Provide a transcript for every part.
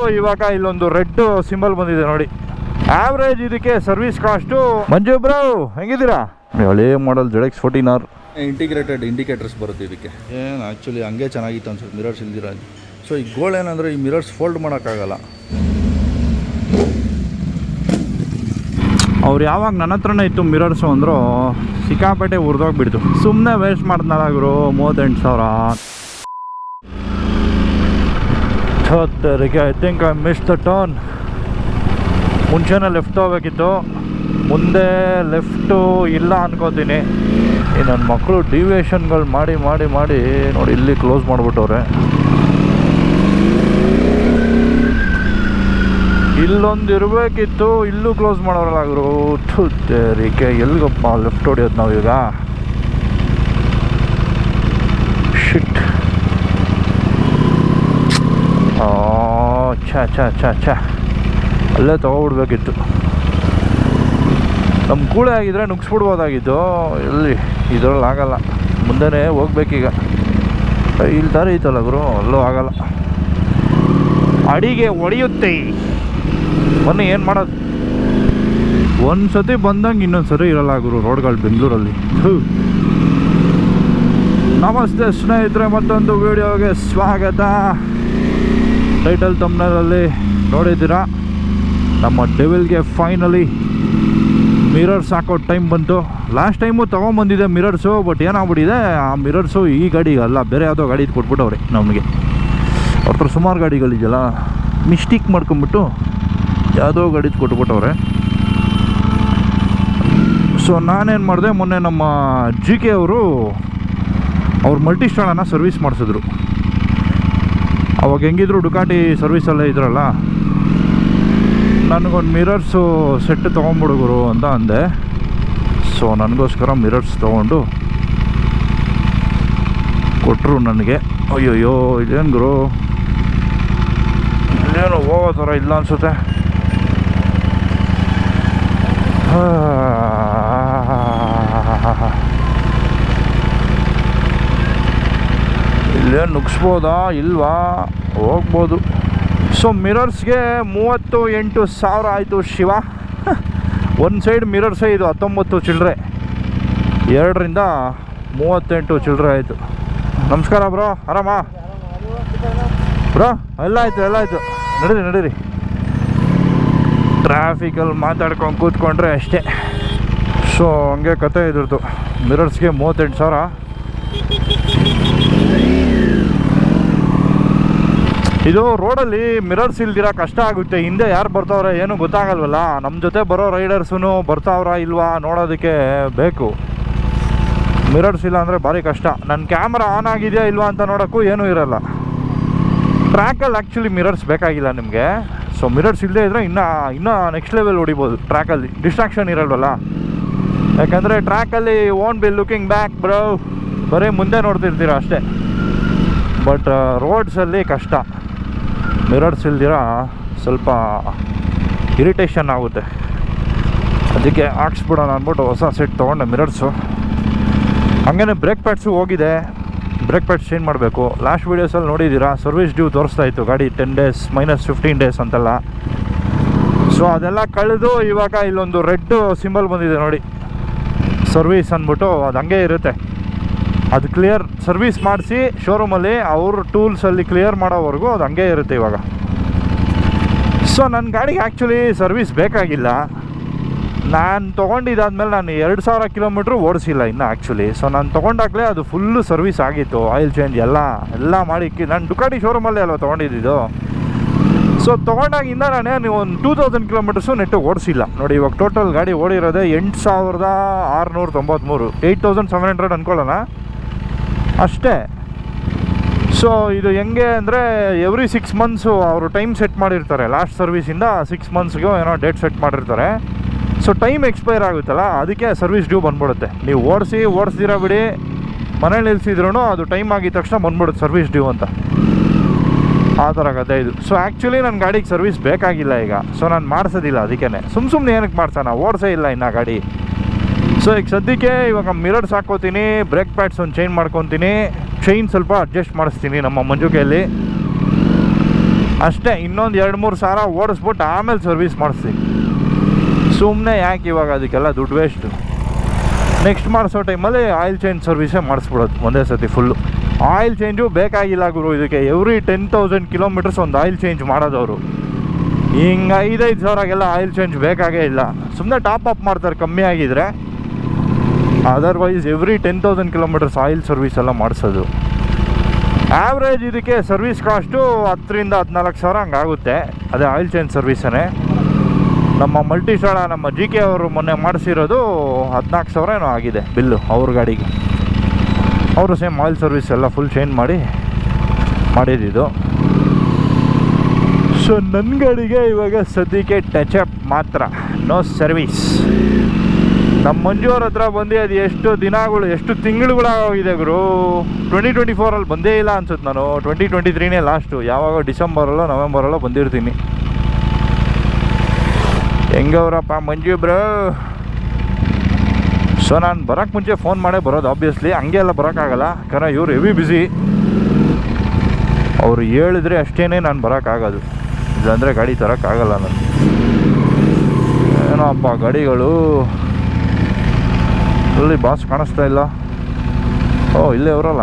ಇವಾಗ ಇಲ್ಲೊಂದು red symbol ಬಂದಿದೆ ನೋಡಿ. ಆವ್ರೇಜ್ ಇದಕ್ಕೆ ಸರ್ವಿಸ್ ಕಾಸ್ಟು ಮಂಜು ಬ್ರೋ ಹೆಂಗಿದ್ದೀರಾ? ಹಳೇ model Z X X fourteen R integrated indicators ಬರುತ್ತೆ ಇದಕ್ಕೆ. ಏನು ಆ್ಯಕ್ಚುಲಿ ಹಂಗೆ ಚೆನ್ನಾಗಿತ್ತು ಅನ್ಸುತ್ತೆ ಮಿರರ್ಸ್ ಇಲ್ದಿರ ಸೊ ಈ ಗೋಲ್ ಏನಂದರೆ ಈ ಮಿರರ್ಸ್ ಫೋಲ್ಡ್ ಮಾಡೋಕ್ಕಾಗಲ್ಲ. ಅವ್ರು ಯಾವಾಗ ನನ್ನ ಹತ್ರನೇ ಇತ್ತು ಮಿರರ್ಸು ಅಂದರು ಸಿಕ್ಕಾಪೇಟೆ ಹುರಿದೋಗಿಬಿಡ್ತು ಸುಮ್ಮನೆ ವೇಸ್ಟ್ ಮಾಡಿದ್ನಲ್ಲ ಗುರು ಮೂವತ್ತೆಂಟು ಸಾವಿರ. ಥತ್ತರಿಗೆ I think I miss the turn ಮುಂಚೆನೇ ಲೆಫ್ಟ್ ಹೋಗಬೇಕಿತ್ತು ಮುಂದೆ ಲೆಫ್ಟು ಇಲ್ಲ ಅನ್ಕೋತೀನಿ ಈ ನನ್ನ ಮಕ್ಕಳು ಡಿವಿಯೇಷನ್ಗಳು ಮಾಡಿ ಮಾಡಿ ಮಾಡಿ ನೋಡಿ ಇಲ್ಲಿ ಕ್ಲೋಸ್ ಮಾಡಿಬಿಟ್ಟವ್ರೆ ಇಲ್ಲೊಂದು ಇರಬೇಕಿತ್ತು ಇಲ್ಲೂ ಕ್ಲೋಸ್ ಮಾಡೋರಲ್ಲ ಗುರು ಎಲ್ಲಿಗಪ್ಪ ಲೆಫ್ಟ್ ಹೊಡಿಯೋದು ನಾವೀಗ ಶಿಟ್ ಆ ಛ ಛ ಛ ಛ. ಅಲ್ಲೇ ತೊಗೊಬಿಡ್ಬೇಕಿತ್ತು. ನಮ್ಮ ಕೂಳೆ ಆಗಿದ್ರೆ ನುಗ್ಸ್ಬಿಡ್ಬೋದಾಗಿತ್ತು. ಎಲ್ಲಿ ಇದರಲ್ಲಿ ಆಗಲ್ಲ. ಮುಂದೆನೇ ಹೋಗ್ಬೇಕೀಗ. ಇಲ್ಲಿ ಥರ ಐತಲ್ಲ ಗುರು? ಅಲ್ಲೂ ಆಗಲ್ಲ. ಅಡಿಗೆ ಒಡೆಯುತ್ತೆ. ಮೊನ್ನೆ ಏನು ಮಾಡೋದು? ಒಂದು ಸತಿ ಬಂದಂಗೆ ಇನ್ನೊಂದು ಸರಿ ಇರಲ್ಲ ಗುರು ರೋಡ್ಗಳು ಬೆಂಗಳೂರಲ್ಲಿ. ನಮಸ್ತೆ ಸ್ನೇಹಿತರೆ, ಮತ್ತೊಂದು ವಿಡಿಯೋಗೆ ಸ್ವಾಗತ. ಟೈಟಲ್ ತಮ್ಮನಲ್ಲಿ ನೋಡಿದ್ದೀರಾ? ನಮ್ಮ ಡೆವಿಲ್ಗೆ ಫೈನಲಿ ಮಿರರ್ಸ್ ಹಾಕೋ ಟೈಮ್ ಬಂತು. ಲಾಸ್ಟ್ ಟೈಮು ತೊಗೊಂಬಂದಿದೆ ಮಿರರ್ಸು ಬಟ್ ಏನಾಗ್ಬಿಟ್ಟಿದೆ? ಆ ಮಿರರ್ಸು ಈ ಗಾಡಿಗೆ ಅಲ್ಲ ಬೇರೆ ಯಾವುದೋ ಗಾಡಿ ಕೊಟ್ಬಿಟ್ಟವ್ರೆ ನಮಗೆ. ಅವ್ರ ಸುಮಾರು ಗಾಡಿಗಳಿದೆಯಲ್ಲ ಮಿಸ್ಟೇಕ್ ಮಾಡ್ಕೊಂಬಿಟ್ಟು ಯಾವುದೋ ಗಾಡಿದು ಕೊಟ್ಬಿಟ್ಟವ್ರೆ. ಸೊ ನಾನೇನು ಮಾಡಿದೆ, ಮೊನ್ನೆ ನಮ್ಮ ಜಿ ಕೆ ಅವರು ಅವ್ರ ಮಲ್ಟಿ ಸ್ಟಾಳನ್ನು ಸರ್ವಿಸ್ ಮಾಡಿಸಿದ್ರು. ಅವಾಗ ಹೆಂಗಿದ್ರು ಡುಕಾಟಿ ಸರ್ವಿಸಲ್ಲೇ ಇದ್ರಲ್ಲ? ನನಗೊಂದು ಮಿರರ್ಸು ಸೆಟ್ ತೊಗೊಂಬಿಡುಗರು ಅಂತ ಅಂದೆ. ಸೊ ನನಗೋಸ್ಕರ ಮಿರರ್ಸ್ ತೊಗೊಂಡು ಕೊಟ್ಟರು ನನಗೆ. ಅಯ್ಯೋಯ್ಯೋ ಇದೇನು ಗುರು? ಇಲ್ಲೇನು ಹೋಗೋ ಥರ ಇಲ್ಲ ಅನಿಸುತ್ತೆ. ಇಲ್ಲೇನು ನುಗ್ಸ್ಬೋದಾ? ಇಲ್ವಾ? ಹೋಗ್ಬೋದು. ಸೊ ಮಿರರ್ಸ್ಗೆ ಮೂವತ್ತು ಎಂಟು ಸಾವಿರ ಆಯಿತು ಶಿವ. ಒಂದು ಸೈಡ್ ಮಿರರ್ಸೇ ಇದು, ಹತ್ತೊಂಬತ್ತು ಚಿಲ್ಲರೆ ಎರಡರಿಂದ ಮೂವತ್ತೆಂಟು ಚಿಲ್ಲರೆ ಆಯಿತು. ನಮಸ್ಕಾರ ಬ್ರೋ, ಆರಾಮ? ಬ್ರೋ, ಎಲ್ಲ ಆಯಿತು ಎಲ್ಲ ಆಯಿತು. ನಡೀರಿ ನಡೀರಿ. ಟ್ರಾಫಿಕಲ್ಲಿ ಮಾತಾಡ್ಕೊಂಡು ಕೂತ್ಕೊಂಡ್ರೆ ಅಷ್ಟೇ. ಸೊ ಹಂಗೆ ಕತೆ ಇದ್ರದ್ದು. ಮಿರರ್ಸ್ಗೆ ಮೂವತ್ತೆಂಟು ಸಾವಿರ. ಇದು ರೋಡಲ್ಲಿ ಮಿರರ್ಸ್ ಇಲ್ದಿರ ಕಷ್ಟ ಆಗುತ್ತೆ. ಹಿಂದೆ ಯಾರು ಬರ್ತಾವ್ರೆ ಏನು ಗೊತ್ತಾಗಲ್ವಲ್ಲ. ನಮ್ಮ ಜೊತೆ ಬರೋ ರೈಡರ್ಸೂ ಬರ್ತಾವ್ರ ಇಲ್ವಾ ನೋಡೋದಕ್ಕೆ ಬೇಕು. ಮಿರರ್ಸ್ ಇಲ್ಲ ಅಂದರೆ ಭಾರಿ ಕಷ್ಟ. ನನ್ನ ಕ್ಯಾಮ್ರಾ ಆನ್ ಆಗಿದೆಯಾ ಇಲ್ವಾ ಅಂತ ನೋಡೋಕ್ಕೂ ಏನೂ ಇರಲ್ಲ. ಟ್ರ್ಯಾಕಲ್ಲಿ ಆ್ಯಕ್ಚುಲಿ ಮಿರರ್ಸ್ ಬೇಕಾಗಿಲ್ಲ ನಿಮಗೆ. ಸೊ ಮಿರರ್ಸ್ ಇಲ್ಲದೆ ಇದ್ದರೆ ಇನ್ನೂ ಇನ್ನೂ ನೆಕ್ಸ್ಟ್ ಲೆವೆಲ್ ಹೊಡಿಬೋದು ಟ್ರ್ಯಾಕಲ್ಲಿ. ಡಿಸ್ಟ್ರಾಕ್ಷನ್ ಇರಲ್ವಲ್ಲ. ಯಾಕಂದರೆ ಟ್ರ್ಯಾಕಲ್ಲಿ won't be looking back bro ಬರೀ ಮುಂದೆ ನೋಡ್ತಿರ್ತೀರ ಅಷ್ಟೇ. ಬಟ್ ರೋಡ್ಸಲ್ಲಿ ಕಷ್ಟ. ಮಿರರ್ಸ್ ಇಲ್ದಿರ ಸ್ವಲ್ಪ ಇರಿಟೇಷನ್ ಆಗುತ್ತೆ. ಅದಕ್ಕೆ ಹಾಕ್ಸ್ಬಿಡೋಣ ಅಂದ್ಬಿಟ್ಟು ಹೊಸ ಸೆಟ್ ತೊಗೊಂಡೆ ಮಿರರ್ಸು. ಹಾಗೇನೆ ಬ್ರೇಕ್ ಪ್ಯಾಡ್ಸು ಹೋಗಿದೆ. ಬ್ರೇಕ್ ಪ್ಯಾಡ್ಸ್ ಚೇಂಜ್ ಮಾಡಬೇಕು. ಲಾಸ್ಟ್ ವೀಡಿಯೋಸಲ್ಲಿ ನೋಡಿದ್ದೀರಾ? ಸರ್ವಿಸ್ ಡ್ಯೂ ತೋರಿಸ್ತಾ ಇತ್ತು ಗಾಡಿ ten days minus fifteen days ಅಂತೆಲ್ಲ. ಸೊ ಅದೆಲ್ಲ ಕಳೆದು ಇವಾಗ ಇಲ್ಲೊಂದು ರೆಡ್ ಸಿಂಬಲ್ ಬಂದಿದೆ ನೋಡಿ. ಸರ್ವಿಸ್ ಅಂದ್ಬಿಟ್ಟು ಅದು ಹಂಗೆ ಇರುತ್ತೆ. ಅದು ಕ್ಲಿಯರ್ ಸರ್ವಿಸ್ ಮಾಡಿಸಿ ಶೋರೂಮಲ್ಲಿ ಅವ್ರ ಟೂಲ್ಸಲ್ಲಿ ಕ್ಲಿಯರ್ ಮಾಡೋವರೆಗೂ ಅದು ಹಂಗೆ ಇರುತ್ತೆ ಇವಾಗ. ಸೊ ನನ್ನ ಗಾಡಿಗೆ ಆ್ಯಕ್ಚುಲಿ ಸರ್ವಿಸ್ ಬೇಕಾಗಿಲ್ಲ. ನಾನು ತೊಗೊಂಡಿದ್ದಾದ್ಮೇಲೆ ನಾನು ಎರಡು ಸಾವಿರ ಕಿಲೋಮೀಟ್ರ್ ಓಡಿಸಿಲ್ಲ ಇನ್ನು ಆ್ಯಕ್ಚುಲಿ ಸೊ ನಾನು ತೊಗೊಂಡಾಗಲೇ ಅದು ಫುಲ್ಲು ಸರ್ವಿಸ್ ಆಗಿತ್ತು ಆಯಿಲ್ ಚೇಂಜ್ ಎಲ್ಲ ಎಲ್ಲ ಮಾಡಿ ನಾನು ಡುಕಾಡಿ ಶೋರೂಮಲ್ಲೇ ಅಲ್ವ ತೊಗೊಂಡಿದ್ದು ಸೊ ತೊಗೊಂಡಾಗಿಂದ ನಾನೇ ಒಂದು ಟೂ ತೌಸಂಡ್ ಕಿಲೋಮೀಟರ್ಸು ನೆಟ್ಟು ಓಡಿಸಿಲ್ಲ. ನೋಡಿ, ಇವಾಗ ಟೋಟಲ್ ಗಾಡಿ ಓಡಿರೋದೇ ಎಂಟು ಸಾವಿರದ ಆರುನೂರ ತೊಂಬತ್ತ್ಮೂರು ಏಯ್ಟ್ ತೌಸಂಡ್ ಸೆವೆನ್ ಹಂಡ್ರೆಡ್ ಅಂದ್ಕೊಳ್ಳೋಣ ಅಷ್ಟೇ. ಸೊ ಇದು ಹೆಂಗೆ ಅಂದರೆ ಎವ್ರಿ ಸಿಕ್ಸ್ ಮಂತ್ಸು ಅವರು ಟೈಮ್ ಸೆಟ್ ಮಾಡಿರ್ತಾರೆ. ಲಾಸ್ಟ್ ಸರ್ವಿಸಿಂದ ಸಿಕ್ಸ್ ಮಂತ್ಸ್ಗೆ ಏನೋ ಡೇಟ್ ಸೆಟ್ ಮಾಡಿರ್ತಾರೆ. ಸೊ ಟೈಮ್ ಎಕ್ಸ್ಪೈರ್ ಆಗುತ್ತಲ್ಲ, ಅದಕ್ಕೆ ಸರ್ವಿಸ್ ಡ್ಯೂ ಬಂದ್ಬಿಡುತ್ತೆ. ನೀವು ಓಡಿಸಿ, ಓಡಿಸ್ದಿರ ಬಿಡಿ, ಮನೇಲಿ ನಿಲ್ಸಿದ್ರು ಅದು ಟೈಮ್ ಆಗಿದ ತಕ್ಷಣ ಬಂದ್ಬಿಡುತ್ತೆ ಸರ್ವಿಸ್ ಡ್ಯೂ ಅಂತ. ಆ ಥರ ಕತೆ ಇದು. ಸೊ ಆ್ಯಕ್ಚುಲಿ ನನ್ನ ಗಾಡಿಗೆ ಸರ್ವಿಸ್ ಬೇಕಾಗಿಲ್ಲ ಈಗ. ಸೊ ನಾನು ಮಾಡಿಸೋದಿಲ್ಲ ಅದಕ್ಕೇ ಸುಮ್ಮ ಸುಮ್ಮನೆ ಏನಕ್ಕೆ ಮಾಡ್ಸೋಣ? ಓಡಿಸೇ ಇಲ್ಲ ಇನ್ನು ಗಾಡಿ. ಸೊ ಈಗ ಸದ್ಯಕ್ಕೆ ಇವಾಗ ಮಿರರ್ಸ್ ಹಾಕೋತೀನಿ ಬ್ರೇಕ್ ಪ್ಯಾಡ್ಸ್ ಒಂದು ಚೇಂಜ್ ಮಾಡ್ಕೊತೀನಿ. ಚೈನ್ ಸ್ವಲ್ಪ ಅಡ್ಜಸ್ಟ್ ಮಾಡಿಸ್ತೀನಿ ನಮ್ಮ ಮಂಜುಕೆಯಲ್ಲಿ. ಅಷ್ಟೇ, ಇನ್ನೊಂದು ಎರಡು ಮೂರು ಸಾವಿರ ಓಡಿಸ್ಬಿಟ್ಟು ಆಮೇಲೆ ಸರ್ವಿಸ್ ಮಾಡಿಸ್ತೀನಿ. ಸುಮ್ಮನೆ ಯಾಕೆ ಇವಾಗ ಅದಕ್ಕೆಲ್ಲ ದುಡ್ಡು ವೇಸ್ಟು ನೆಕ್ಸ್ಟ್ ಮಾಡಿಸೋ ಟೈಮಲ್ಲಿ ಆಯಿಲ್ ಚೇಂಜ್ ಸರ್ವಿಸೇ ಮಾಡಿಸ್ಬಿಡೋದು, ಒಂದೇ ಸತಿ ಫುಲ್ಲು ಆಯಿಲ್ ಚೇಂಜು ಬೇಕಾಗಿಲ್ಲ ಗುರು ಇದಕ್ಕೆ. ಎವ್ರಿ ಟೆನ್ ತೌಸಂಡ್ ಕಿಲೋಮೀಟರ್ಸ್ ಒಂದು ಆಯಿಲ್ ಚೇಂಜ್ ಮಾಡೋದವರು ಹಿಂಗೆ ಐದೈದು ಸಾವಿರಗೆಲ್ಲ ಆಯಿಲ್ ಚೇಂಜ್ ಬೇಕಾಗೇ ಇಲ್ಲ. ಸುಮ್ಮನೆ ಟಾಪ್ ಅಪ್ ಮಾಡ್ತಾರೆ ಕಮ್ಮಿ ಆಗಿದ್ರೆ. Otherwise every ten thousand kilometres oil service ಎಲ್ಲ ಮಾಡಿಸೋದು. ಆ್ಯಾವ್ರೇಜ್ ಇದಕ್ಕೆ ಸರ್ವಿಸ್ ಕಾಸ್ಟು ಹತ್ತರಿಂದ ಹದಿನಾಲ್ಕು ಸಾವಿರ ಹಂಗಾಗುತ್ತೆ ಅದೇ ಆಯಿಲ್ ಚೇಂಜ್ ಸರ್ವಿಸೇ ನಮ್ಮ ಮಲ್ಟಿ ಸ್ಟಾಳ ನಮ್ಮ ಜಿ ಕೆ ಅವರು ಮೊನ್ನೆ ಮಾಡಿಸಿರೋದು ಹದಿನಾಲ್ಕು ಸಾವಿರ ಏನೋ ಆಗಿದೆ ಬಿಲ್ಲು ಅವ್ರ ಗಾಡಿಗೆ. ಅವರು ಸೇಮ್ ಆಯಿಲ್ ಸರ್ವಿಸ್ ಎಲ್ಲ ಫುಲ್ ಚೇಂಜ್ ಮಾಡಿ ಮಾಡಿದ್ದು ಸೊ ನನ್ನ ಗಾಡಿಗೆ ಇವಾಗ ಸದ್ಯಕ್ಕೆ ಟಚ್ ಅಪ್ ಮಾತ್ರ. ನೋ ಸರ್ವಿಸ್ ನಮ್ಮ ಮಂಜು ಅವ್ರ ಹತ್ರ ಬಂದು ಅದು ಎಷ್ಟು ದಿನಗಳು, ಎಷ್ಟು ತಿಂಗಳುಗಳಾಗಿದೆ ಗುರು? ಟ್ವೆಂಟಿ ಟ್ವೆಂಟಿ ಫೋರಲ್ಲಿ ಬಂದೇ ಇಲ್ಲ ಅನ್ಸುತ್ತೆ ನಾನು. ಟ್ವೆಂಟಿ ಟ್ವೆಂಟಿ ತ್ರೀನೇ ಲಾಸ್ಟು ಯಾವಾಗ ಡಿಸೆಂಬರಲ್ಲೋ, ನವೆಂಬರಲ್ಲೋ ಬಂದಿರ್ತೀನಿ. ಹೆಂಗವ್ರಪ್ಪ ಮಂಜು ಬ್ರೋ? ಸೊ ನಾನು ಬರೋಕ್ಕೆ ಮುಂಚೆ ಫೋನ್ ಮಾಡೇ ಬರೋದು ಆಬ್ವಿಯಸ್ಲಿ ಹಂಗೆ ಎಲ್ಲ ಬರೋಕ್ಕಾಗಲ್ಲ. ಕಾರಣ ಇವ್ರು ಹೆವಿ ಬ್ಯುಸಿ ಅವ್ರು ಹೇಳಿದ್ರೆ ಅಷ್ಟೇ ನಾನು ಬರೋಕ್ಕಾಗೋದು. ಇಲ್ಲಾಂದರೆ ಗಾಡಿ ತರೋಕ್ಕಾಗಲ್ಲ ನಾನು ಏನೋ ಅಪ್ಪ ಗಾಡಿಗಳು ಅಲ್ಲಿ ಬಾಸ್ ಕಾಣಿಸ್ತಾ ಇಲ್ಲ. ಓ, ಇಲ್ಲೇ ಅವರಲ್ಲ?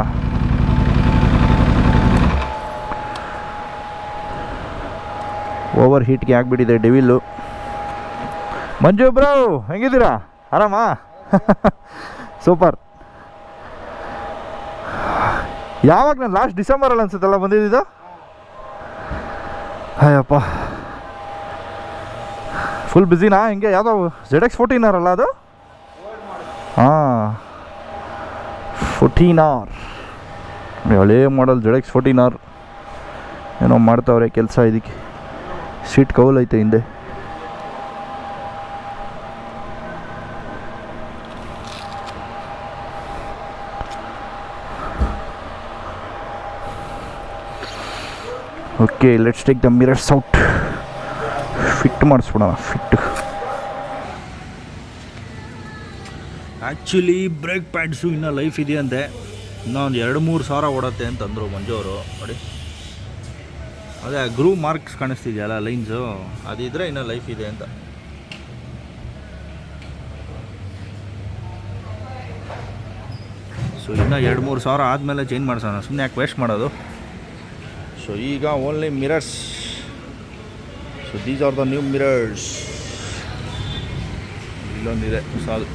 ಓವರ್ ಹೀಟ್ಗೆ ಆಗಿಬಿಟ್ಟಿದೆ ಡೆವಿಲ್ಲು ಮಂಜು ಬ್ರೋ, ಹೆಂಗಿದ್ದೀರಾ? ಆರಾಮಾ? ಸೂಪರ್ ಯಾವಾಗ ನಾನು ಲಾಸ್ಟ್ ಡಿಸೆಂಬರಲ್ಲಿ ಅನ್ಸುತ್ತಲ್ಲ ಬಂದಿದ್ದು ಅಯ್ಯಪ್ಪ. ಫುಲ್ ಬ್ಯುಸಿನಾ ಹಿಂಗೆ ಯಾವುದೋ ಜೆಡ್ ಎಕ್ಸ್ ಫೋರ್ಟೀನ್ ಅಲ್ಲ ಅದು? ಫೋರ್ಟೀನ್ ಆರ್ ಹಳೇ model Z X fourteen R ಏನೋ ಮಾಡ್ತಾವ್ರೆ ಕೆಲಸ ಇದಕ್ಕೆ. ಸೀಟ್ ಕೌಲ್ ಐತೆ ಹಿಂದೆ. Okay let's take the mirrors out fit ಮಾಡಿಸ್ಬಿಡೋಣ fit actually brake pads ಇನ್ನೂ ಲೈಫ್ ಇದೆಯಂತೆ. ಇನ್ನೂ ಒಂದು ಎರಡು ಮೂರು ಸಾವಿರ ಓಡತ್ತೆ ಅಂತಂದರು ಮಂಜು ಅವರು. ನೋಡಿ. ಅದೇ ಗ್ರೂ ಮಾರ್ಕ್ಸ್ ಕಾಣಿಸ್ತಿದೆಯಲ್ಲ ಲೈನ್ಸು ಅದಿದ್ರೆ ಇನ್ನೂ ಲೈಫ್ ಇದೆ ಅಂತ. ಸೊ ಇನ್ನೂ ಎರಡು ಮೂರು ಸಾವಿರ ಆದಮೇಲೆ ಚೇಂಜ್ ಮಾಡಿಸೋಣ. ಸುಮ್ಮನೆ ಯಾಕೆ ವೇಸ್ಟ್ ಮಾಡೋದು? ಸೊ ಈಗ only mirrors so these are the new mirrors ಇಲ್ಲೊಂದಿದೆ, ಸಾಲು.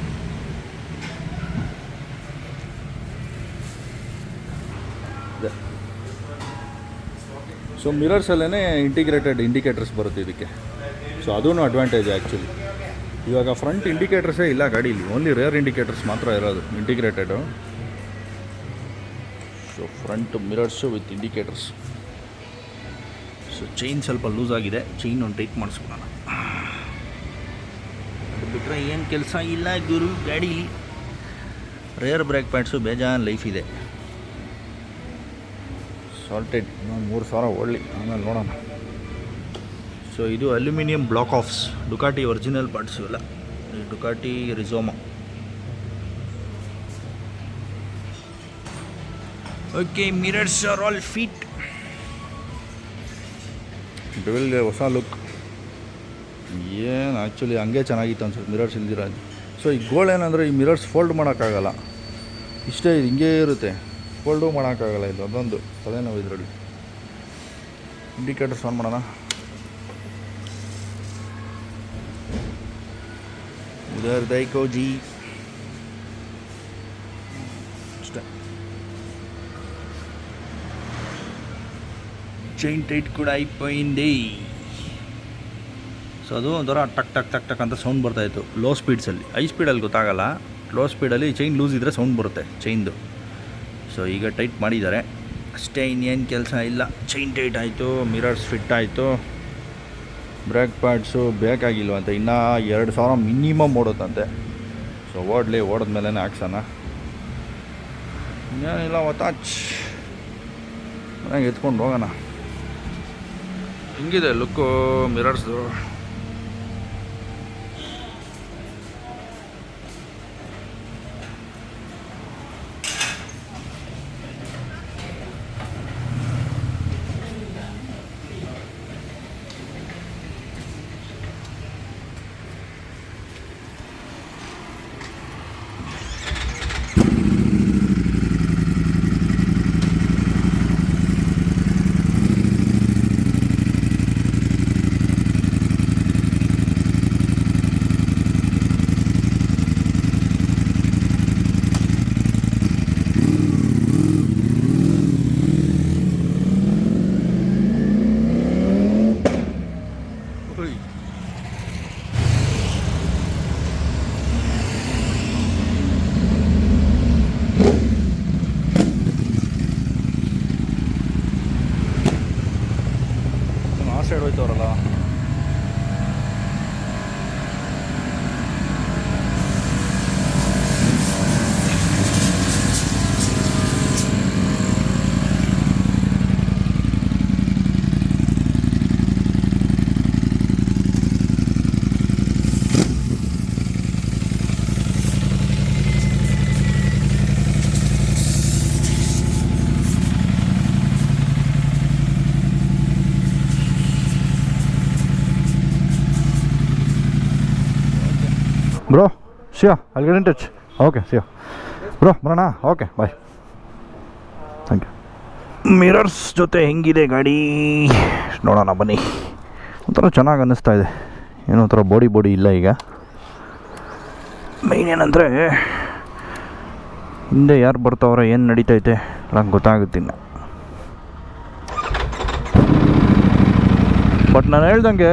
ಸೊ ಮಿರರ್ಸಲ್ಲೇ ಇಂಟಿಗ್ರೇಟೆಡ್ ಇಂಡಿಕೇಟರ್ಸ್ ಬರುತ್ತೆ ಇದಕ್ಕೆ. ಸೊ ಅದೂ ಅಡ್ವಾಂಟೇಜ್ ಆ್ಯಕ್ಚುಲಿ ಇವಾಗ ಫ್ರಂಟ್ ಇಂಡಿಕೇಟರ್ಸೇ ಇಲ್ಲ ಗಾಡೀಲಿ. ಓನ್ಲಿ ರೇರ್ ಇಂಡಿಕೇಟರ್ಸ್ ಮಾತ್ರ ಇರೋದು integrated so front mirrors with indicators so chain ಸ್ವಲ್ಪ ಲೂಸ್ ಆಗಿದೆ. ಚೈನ್ ಒಂದು ಟೈಟ್ ಮಾಡಿಸ್ಕೊಳ್ಳೋಣ ಅದು ಬಿಟ್ಟರೆ ಏನು ಕೆಲಸ ಇಲ್ಲ ಗುರು, ಗಾಡೀಲಿ. ರೇರ್ ಬ್ರೇಕ್ ಪ್ಯಾಡ್ಸು ಬೇಜಾನ್ ಲೈಫ್ ಇದೆ. ಸಾಲ್ಟೆಡ್ ಇನ್ನೊಂದು ಮೂರು ಸಾವಿರ ಓಡಲಿ ಆಮೇಲೆ ನೋಡೋಣ. ಸೊ ಇದು aluminium block offs. Ducati original parts ಇವೆಲ್ಲ. Ducati Rizoma. Okay mirrors are all fit Diavel ಹೊಸ ಲುಕ್ ಏನು ಆ್ಯಕ್ಚುಲಿ ಹಂಗೆ ಚೆನ್ನಾಗಿತ್ತು ಅನ್ಸುತ್ತೆ ಮಿರರ್ಸ್ ಇಲ್ದಿರ ಸೊ ಈ ಗೋಲ್ಡ್ ಏನಂದರೆ ಈ ಮಿರರ್ಸ್ ಫೋಲ್ಡ್ ಮಾಡೋಕ್ಕಾಗಲ್ಲ. ಇಷ್ಟೇ, ಹಿಂಗೇ ಇರುತ್ತೆ. ಫೋಲ್ಡು ಮಾಡೋಕ್ಕಾಗಲ್ಲ ಇದು. ಅದೊಂದು ತಲೆನೋವು ಇದರಲ್ಲಿ. ಇಂಡಿಕೇಟರ್ಸ್ ಆನ್ ಮಾಡೋಣ. ಉದರ್ ದೈಕೋ ಜಿ ಅಷ್ಟೇ. ಚೈನ್ ಟೈಟ್ ಕೂಡ ಐಪೈಂದೆ ಸೊ ಅದು ಒಂಥರ ಟಕ್ ಟಕ್ ಟಕ್ ಟಕ್ ಅಂತ ಸೌಂಡ್ ಬರ್ತಾಯಿತ್ತು ಲೋ ಸ್ಪೀಡ್ಸಲ್ಲಿ ಹೈ ಸ್ಪೀಡಲ್ಲಿ ಗೊತ್ತಾಗಲ್ಲ. ಲೋ ಸ್ಪೀಡಲ್ಲಿ ಚೈನ್ ಲೂಸ್ ಇದ್ದರೆ ಸೌಂಡ್ ಬರುತ್ತೆ ಚೈನ್ದು ಸೊ ಈಗ ಟೈಟ್ ಮಾಡಿದ್ದಾರೆ. ಅಷ್ಟೇ ಇನ್ನೇನು ಕೆಲಸ ಇಲ್ಲ. ಚೈನ್ ಟೈಟ್ ಆಯಿತು ಮಿರರ್ಸ್ ಫಿಟ್ ಆಯಿತು. ಬ್ರೇಕ್ ಪ್ಯಾಡ್ಸು ಬೇಕಾಗಿಲ್ವಂತೆ ಇನ್ನೂ ಎರಡು ಸಾವಿರ ಮಿನಿಮಮ್ ಓಡುತ್ತಂತೆ. ಸೊ ಓಡಲಿ ಮೇಲೇ ಹಾಕ್ಸೋಣ. ಇನ್ನೇನಿಲ್ಲ, ಒತ್ತಾಚ್. ಮನೆಗೆ ಎತ್ಕೊಂಡು ಹೋಗೋಣ. ಹಿಂಗಿದೆ ಲುಕ್ಕು ಮಿರರ್ಸ್ದು three. ಶಿವ ಅಲ್ಲಿ get in touch okay Shiva bro ಬರೋಣ okay bye thank you mirrors ಜೊತೆ ಹೆಂಗಿದೆ ಗಾಡಿ? ನೋಡೋಣ ಬನ್ನಿ. ಒಂಥರ ಚೆನ್ನಾಗಿ ಅನ್ನಿಸ್ತಾ ಇದೆ. ಏನೋ ಒಂಥರ ಬಾಡಿ ಬಾಡಿ ಇಲ್ಲ ಈಗ. ಮೈನ್ ಏನಂದರೆ ಹಿಂದೆ ಯಾರು ಬರ್ತಾವ್ರೆ ಏನು ನಡೀತೈತೆ ನಂಗೆ ಗೊತ್ತಾಗುತ್ತಿಲ್ಲ. ಬಟ್ ನಾನು ಹೇಳ್ದಂಗೆ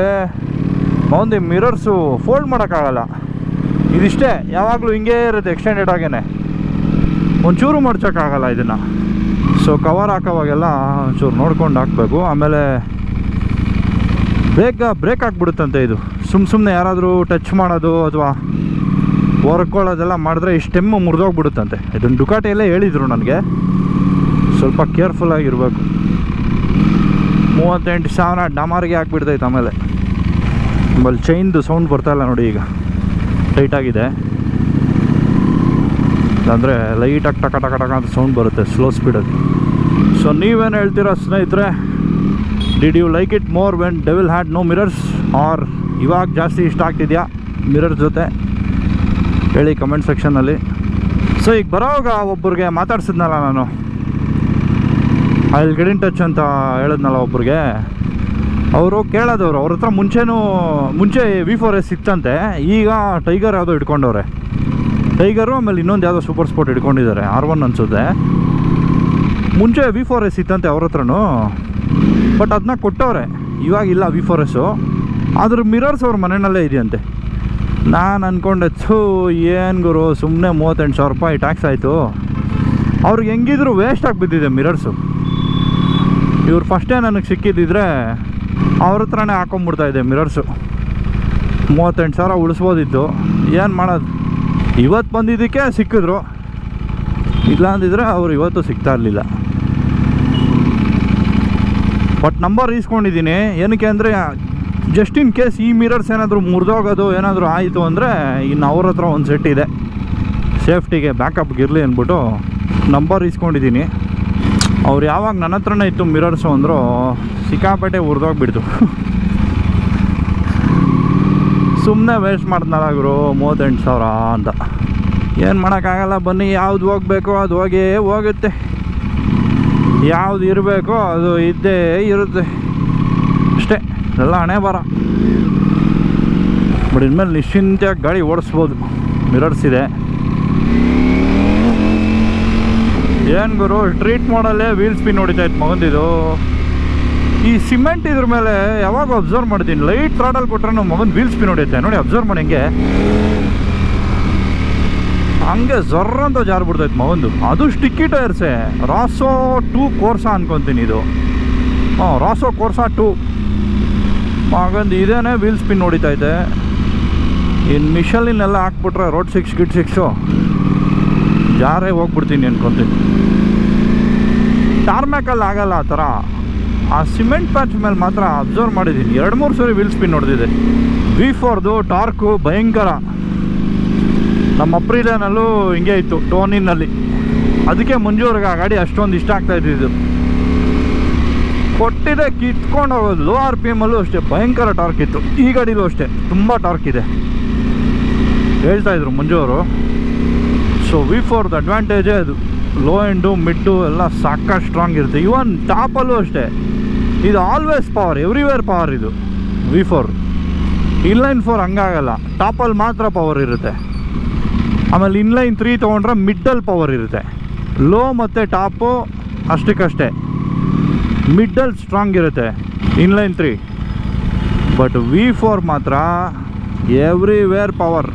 ಒಂದು ಮಿರರ್ಸು ಫೋಲ್ಡ್ ಮಾಡೋಕ್ಕಾಗಲ್ಲ. ಇದಿಷ್ಟೇ, ಯಾವಾಗಲೂ ಹಿಂಗೆ ಇರುತ್ತೆ ಎಕ್ಸ್ಟೆಂಡೆಡ್ ಆಗೇನೆ. ಒಂಚೂರು ಮಡ್ಚೋಕ್ಕಾಗಲ್ಲ ಇದನ್ನು. ಸೊ ಕವರ್ ಹಾಕೋವಾಗೆಲ್ಲ ಒಂಚೂರು ನೋಡ್ಕೊಂಡು ಹಾಕಬೇಕು. ಆಮೇಲೆ ಬೇಗ ಬ್ರೇಕ್ ಹಾಕ್ಬಿಡುತ್ತಂತೆ ಇದು. ಸುಮ್ಮ ಸುಮ್ಮನೆ ಯಾರಾದರೂ ಟಚ್ ಮಾಡೋದು ಅಥವಾ ಹೊರ್ಕೊಳ್ಳೋದೆಲ್ಲ ಮಾಡಿದ್ರೆ ಈ ಸ್ಟೆಮ್ಮು ಮುರಿದೋಗ್ಬಿಡುತ್ತಂತೆ. ಇದನ್ನು ಡುಕಾಟಿಯಲ್ಲೇ ಹೇಳಿದರು ನನಗೆ. ಸ್ವಲ್ಪ ಕೇರ್ಫುಲ್ಲಾಗಿರಬೇಕು ಮೂವತ್ತೆಂಟು ಸಾವಿರ ಡಮಾರಿಗೆ ಹಾಕ್ಬಿಡ್ತೈತೆ ಆಮೇಲೆ. ಆಮೇಲೆ ಚೈನ್ದು ಸೌಂಡ್ ಬರ್ತಾಯಿಲ್ಲ ನೋಡಿ ಈಗ. ಟೈಟಾಗಿದೆ ಅಂದರೆ ಲೈಟಾಗಿ ಟಕ ಟಕ ಟಕ ಅಂತ ಸೌಂಡ್ ಬರುತ್ತೆ ಸ್ಲೋ ಸ್ಪೀಡಲ್ಲಿ ಸೊ ನೀವೇನು ಹೇಳ್ತೀರಾ ಸ್ನೇಹಿತರೆ? Did you like it more when Devil had no mirrors or ಇವಾಗ ಜಾಸ್ತಿ ಇಷ್ಟ ಆಗ್ತಿದೆಯಾ ಮಿರರ್ ಜೊತೆ? ಹೇಳಿ ಕಮೆಂಟ್ ಸೆಕ್ಷನ್ನಲ್ಲಿ ಸೊ ಈಗ ಬರೋವಾಗ ಒಬ್ಬರಿಗೆ ಮಾತಾಡ್ಸಿದ್ನಲ್ಲ ನಾನು. ಅಲ್ಲಿ ಗೆಟ್ ಇನ್ ಟಚ್ ಅಂತ ಹೇಳಿದ್ನಲ್ಲ ಒಬ್ರಿಗೆ. ಅವರು ಕೇಳೋದವ್ರು, ಅವ್ರ ಹತ್ರ ಮುಂಚೆನೂ, ಮುಂಚೆ ವಿ ಫೋರ್ ಎಸ್ ಇತ್ತಂತೆ ಈಗ ಟೈಗರ್ ಯಾವುದೋ ಇಟ್ಕೊಂಡವ್ರೆ ಟೈಗರು ಆಮೇಲೆ ಇನ್ನೊಂದು ಯಾವುದೋ ಸೂಪರ್ ಸ್ಪೋರ್ಟ್ ಇಟ್ಕೊಂಡಿದ್ದಾರೆ ಆರ್ ಒನ್ ಅನ್ಸುತ್ತೆ. ಮುಂಚೆ ವಿ ಫೋರ್ ಎಸ್ ಇತ್ತಂತೆ ಅವ್ರ ಹತ್ರನೂ ಬಟ್ ಅದನ್ನ ಕೊಟ್ಟವ್ರೆ. ಇವಾಗ ಇಲ್ಲ ವಿ ಫೋರ್ ಎಸ್ಸು ಅದ್ರ ಮಿರರ್ಸ್ ಅವ್ರ ಮನೆಯಲ್ಲೇ ಇದೆಯಂತೆ. ನಾನು ಅಂದ್ಕೊಂಡೆ ಥೂ, ಏನು ಗುರು ಸುಮ್ಮನೆ ಮೂವತ್ತೆಂಟು ಸಾವಿರ ರೂಪಾಯಿ ಟ್ಯಾಕ್ಸ್ ಆಯಿತು. ಅವ್ರಿಗೆ ಹೆಂಗಿದ್ರು ವೇಸ್ಟ್ ಆಗಿಬಿದ್ದಿದೆ ಮಿರರ್ಸು ಇವ್ರು ಫಸ್ಟೇ ನನಗೆ ಸಿಕ್ಕಿದ್ದಿದ್ರೆ ಅವ್ರ ಹತ್ರನೇ ಹಾಕೊಂಬಿಡ್ತಾ ಇದೆ ಮಿರರ್ಸು. ಮೂವತ್ತೆಂಟು ಸಾವಿರ ಉಳಿಸ್ಬೋದಿತ್ತು. ಏನು ಮಾಡೋದು? ಇವತ್ತು ಬಂದಿದ್ದಕ್ಕೆ ಸಿಕ್ಕಿದ್ರು. ಇಲ್ಲ ಅಂದಿದ್ರೆ ಅವ್ರು ಇವತ್ತು ಸಿಗ್ತಾ ಇರಲಿಲ್ಲ. ಬಟ್ ನಂಬರ್ ಈಸ್ಕೊಂಡಿದ್ದೀನಿ. ಏನಕ್ಕೆ ಅಂದರೆ ಜಸ್ಟ್ ಇನ್ ಕೇಸ್ ಈ ಮಿರರ್ಸ್ ಏನಾದರೂ ಮುರಿದೋಗೋದು, ಏನಾದರೂ ಆಯಿತು ಅಂದರೆ ಇನ್ನು ಅವ್ರ ಹತ್ರ ಒಂದು ಸೆಟ್ ಇದೆ. ಸೇಫ್ಟಿಗೆ ಬ್ಯಾಕಪ್ಗೆ ಇರಲಿ ಅಂದ್ಬಿಟ್ಟು ನಂಬರ್ ಇಸ್ಕೊಂಡಿದ್ದೀನಿ ಅವ್ರು ಯಾವಾಗ ನನ್ನ ಹತ್ರನೇ ಇತ್ತು ಮಿರರ್ಸು ಅಂದರು ಸಿಕ್ಕಾಪೇಟೆ ಉರಿದೋಗ್ಬಿಡ್ತು. ಸುಮ್ಮನೆ ವೇಸ್ಟ್ ಮಾಡ್ತಾರಾಗ್ರು ಗುರು, ಮೂವತ್ತೆಂಟು ಸಾವಿರ ಅಂತ. ಏನು ಮಾಡೋಕ್ಕಾಗಲ್ಲ, ಬನ್ನಿ, ಯಾವ್ದು ಹೋಗ್ಬೇಕೋ ಅದು ಹೋಗೇ ಹೋಗುತ್ತೆ. ಯಾವ್ದು ಇರಬೇಕೋ ಅದು ಇದ್ದೇ ಇರುತ್ತೆ. ಅಷ್ಟೇ, ಎಲ್ಲ ಹಣೆ ಬರ ಬಟ್ ಇನ್ಮೇಲೆ ನಿಶ್ಚಿಂತೆಯಾಗಿ ಗಾಡಿ ಓಡಿಸ್ಬೋದು. ಮಿರರ್ಸ್ ಇದೆ. ಏನು ಗುರು ಟ್ರೀಟ್ ಮಾಡಲ್ಲೇ ವೀಲ್ ಸ್ಪಿನ್ ಹೊಡಿತೈತೆ ಮಗಂದಿದು ಈ ಸಿಮೆಂಟ್ ಇದ್ರ ಮೇಲೆ ಯಾವಾಗ ಅಬ್ಸರ್ವ್ ಮಾಡಿದ್ದೀನಿ ಲೈಟ್ ಥ್ರಾಡಲ್ ಕೊಟ್ರೆ ಮಗನ್ ವೀಲ್ ಸ್ಪಿನ್ ಹೊಡಿಯುತ್ತೆ. ನೋಡಿ ಅಬ್ಸರ್ವ್ ಮಾಡಿ ಹಂಗೆ. ಹಂಗೆ ಜೊರ್ರ ಅಂತ ಜಾರು ಬಿಡ್ತೈತೆ ಮಗಂದು. ಅದು ಸ್ಟಿಕ್ಕಿ ಟೈರ್ಸೆ ರಾಸೋ ಟೂ ಕೋರ್ಸಾ ಅನ್ಕೊತೀನಿ ಇದು. ಹಾಂ ರಾಸೋ ಕೋರ್ಸಾ ಟೂ ಮಗಂದು ಇದೇನೆ ವೀಲ್ ಸ್ಪಿನ್ ಹೊಡಿತೈತೆ. ಇನ್ನು ಮಿಷಲಿನೆಲ್ಲ ಹಾಕ್ಬಿಟ್ರೆ ರೋಡ್ ಸಿಕ್ಸ್ ಗಿಟ್ ಸಿಕ್ಸು ಜಾರೇ ಹೋಗ್ಬಿಡ್ತೀನಿ ಅನ್ಕೊತೀನಿ. ಟಾರ್ಮ್ಯಾಕಲ್ಲಿ ಆಗಲ್ಲ ಆ ಥರ. ಆ ಸಿಮೆಂಟ್ ಪ್ಯಾಚ್ ಮೇಲೆ ಮಾತ್ರ ಅಬ್ಸರ್ವ್ ಮಾಡಿದ್ದೀನಿ. ಎರಡು ಮೂರು ಸರಿ ವೀಲ್ ಸ್ಪಿನ್ ನೋಡಿದೆ ವಿ ಫೋರ್ದು ಟಾರ್ಕು ಭಯಂಕರ. ನಮ್ಮ ಅಪ್ರಿಲನಲ್ಲೂ ಹಿಂಗೆ ಇತ್ತು, ಟೋನಿನಲ್ಲಿ. ಅದಕ್ಕೆ ಮುಂಜೂರ್ಗೆ ಆ ಗಾಡಿ ಅಷ್ಟೊಂದು ಇಷ್ಟ ಆಗ್ತಾ ಇದ್ದಿದ್ದು. ಕೊಟ್ಟಿದೆ, ಕಿತ್ಕೊಂಡು ಹೋಗೋದು. ಲೋ ಆರ್ ಪಿ ಎಮ್ಮಲ್ಲೂ ಅಷ್ಟೇ. ಭಯಂಕರ ಟಾರ್ಕ್ ಇತ್ತು ಈ ಗಾಡಿಲೂ ಅಷ್ಟೇ. ತುಂಬ ಟಾರ್ಕ್ ಇದೆ ಹೇಳ್ತಾ ಇದ್ರು ಸೊ ವಿ ಫೋರ್ದ್ ಅಡ್ವಾಂಟೇಜೇ ಅದು. ಲೋ ಎಂಡು ಮಿಡ್ಡು ಎಲ್ಲ ಸಾಕಷ್ಟು ಸ್ಟ್ರಾಂಗ್ ಇರುತ್ತೆ. ಇವನ್ ಟಾಪಲ್ಲೂ ಅಷ್ಟೇ. ಇದು ಆಲ್ವೇಸ್ ಪವರ್ ಎವ್ರಿವೇರ್ ಪವರ್ ಇದು. ವಿ ಫೋರ್ ಇನ್ಲೈನ್ ಫೋರ್ ಹಂಗಾಗಲ್ಲ. ಟಾಪಲ್ಲಿ ಮಾತ್ರ ಪವರ್ ಇರುತ್ತೆ. ಆಮೇಲೆ ಇನ್ಲೈನ್ ತ್ರೀ ತೊಗೊಂಡ್ರೆ ಮಿಡ್ಡಲ್ಲಿ ಪವರ್ ಇರುತ್ತೆ. ಲೋ ಮತ್ತು ಟಾಪು ಅಷ್ಟಕ್ಕಷ್ಟೇ. ಮಿಡ್ಡಲ್ ಸ್ಟ್ರಾಂಗ್ ಇರುತ್ತೆ. Inline three but V four ಮಾತ್ರ ಎವ್ರಿವೇರ್ ಪವರ್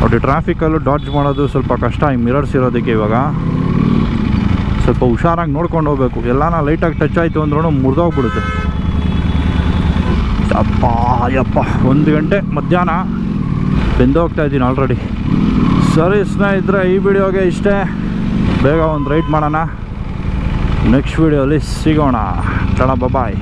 ನೋಡಿ ಟ್ರಾಫಿಕಲ್ಲೂ ಡಾಡ್ಜ್ ಮಾಡೋದು ಸ್ವಲ್ಪ ಕಷ್ಟ. ಈ ಮಿರರ್ಸ್ ಇರೋದಕ್ಕೆ ಇವಾಗ ಸ್ವಲ್ಪ ಹುಷಾರಾಗಿ ನೋಡ್ಕೊಂಡು ಹೋಗ್ಬೇಕು. ಎಲ್ಲಾನ ಲೈಟಾಗಿ ಟಚ್ ಆಯಿತು ಅಂದ್ರೂ ಮುರಿದೋಗ್ಬಿಡುತ್ತೆ. ಅಯ್ಯಪ್ಪ. ಒಂದು ಗಂಟೆ ಮಧ್ಯಾಹ್ನ ಬೆಂದೋಗ್ತಾ ಇದ್ದೀನಿ ಆಲ್ರೆಡಿ ಸರಿ ಸ್ನೇಹಿತರೆ, ಈ ವಿಡಿಯೋಗೆ ಇಷ್ಟೇ. ಬೇಗ ಒಂದು ರೈಟ್ ಮಾಡೋಣ. ನೆಕ್ಸ್ಟ್ ವೀಡಿಯೋಲಿ ಸಿಗೋಣ. ಚಣ ಬಾಯ್